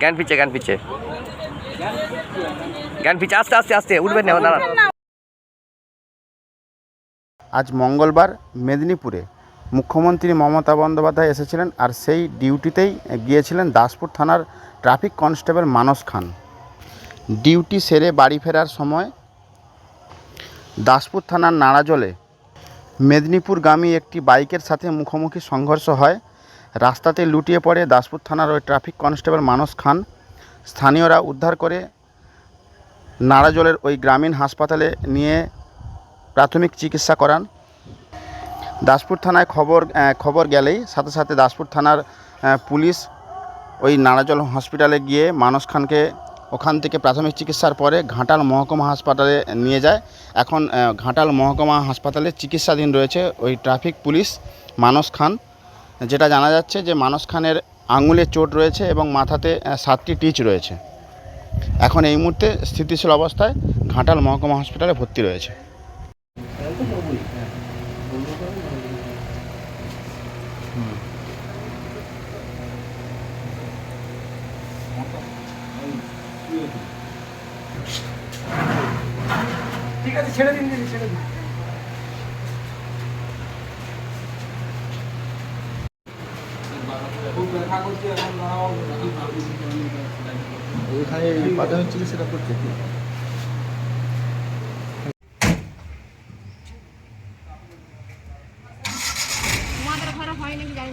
জ্ঞান পিছে জ্ঞান পিছে। জ্ঞান পিছে, আস্তে আস্তে আস্তে, উঠবেন না, দাঁড়ান। আজ মঙ্গলবার মেদিনীপুরে মুখ্যমন্ত্রী মমতা বন্দ্যোপাধ্যায় এসেছিলেন আর সেই ডিউটিতেই গিয়েছিলেন দাসপুর থানার traffic constable Manas Khan. Duty সেরে বাড়ি ফেরার সময় দাসপুর থানার নাড়াজলে মেদিনীপুরগামী একটি বাইকের সাথে মুখোমুখি সংঘর্ষ হয়। রাস্তাতে লুটিয়ে পড়ে দাসপুর থানার ওই ট্রাফিক কনস্টেবল মানস খান। স্থানীয়রা উদ্ধার করে নাড়াজলের ওই গ্রামীণ হাসপাতালে নিয়ে প্রাথমিক চিকিৎসা করান। দাসপুর থানায় খবর খবর গেলেই সাথে সাথে দাসপুর থানার পুলিশ ওই নারাজল হসপিটালে গিয়ে মানস খানকে ওখান থেকে প্রাথমিক চিকিৎসার পরে ঘাটাল মহকুমা হাসপাতালে নিয়ে যায়। এখন ঘাটাল মহকুমা হাসপাতালে চিকিৎসাধীন রয়েছে ওই ট্রাফিক পুলিশ মানস খান। যেটা জানা যাচ্ছে যে মানস খানের আঙুলে চোট রয়েছে এবং মাথাতে সাতটি টিচ রয়েছে। এখন এই মুহূর্তে স্থিতিশীল অবস্থায় ঘাটাল মহকুমা হসপিটালে ভর্তি রয়েছে। ঠিক আছে, ছেড়ে দিন ছেড়ে দিন। এখানে প্রাথমিক চিকিৎসাটা করছে কি? তোমাদের ঘরে হয় নাকি জানি